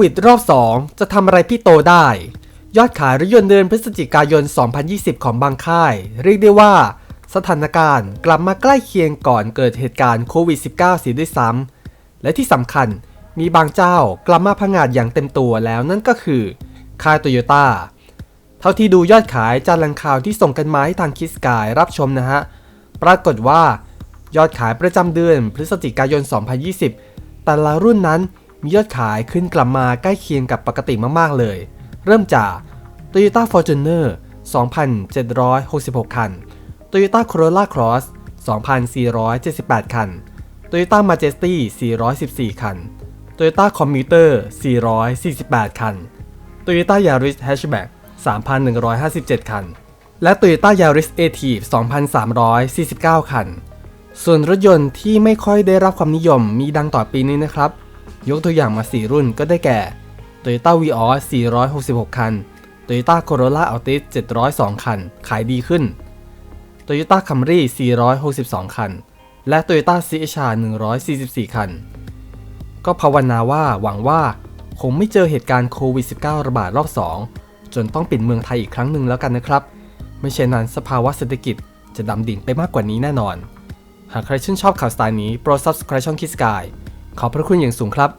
วิดรอบ 2 จะทำอะไรพี่โตได้ ยอดขายรถยนต์เดือนพฤศจิกายน 2020 ของบางค่าย เรียกได้ว่า สถานการณ์กลับมาใกล้เคียงก่อนเกิดเหตุการณ์โควิด -19 เสียด้วยซ้ำและที่สำคัญมีบางเจ้ากลับมาพังงาดอย่างเต็มตัวแล้วนั่นก็คือ ค่ายโตโยต้าเท่าที่ดูยอดขายจากแหล่งข่าวที่ส่งกันมาให้ทางคิสกายรับชมนะฮะ ปรากฏว่ายอดขายประจำเดือนพฤศจิกายน 2020 แต่ละรุ่นนั้น มียอดขายขึ้นกลับมาใกล้เคียงกับปกติมากๆเลย เริ่มจาก Toyota Fortuner 2,766 คัน Toyota Corolla Cross 2,478 คัน Toyota Majesty 414 คัน Toyota Commuter 448 คัน Toyota Yaris Hatchback 3,157 คัน และ Toyota Yaris Ative 2,349 คัน ส่วนรถยนต์ที่ไม่ค่อยได้รับความนิยมมีดังต่อปีนี้นะครับ ยกตัวอย่างมา 4 รุ่นก็ได้แก่ Toyota Vios 466 คัน Toyota Corolla Altis 702 คัน ขายดีขึ้น Toyota Camry 462 คัน และ Toyota CHR 144 คัน ก็ภาวนาว่าหวังว่า คงไม่เจอเหตุการณ์โควิด -19 ระบาดรอบ 2 จนต้องปิดเมืองไทยอีกครั้งหนึ่งแล้วกันนะครับ ไม่เช่นนั้นสภาวะเศรษฐกิจจะดำดิ่งไปมากกว่านี้แน่นอน หากใครชื่นชอบข่าวสไตล์นี้โปรด subscribe ช่องคิสกายขอบพระคุณอย่างสูงครับ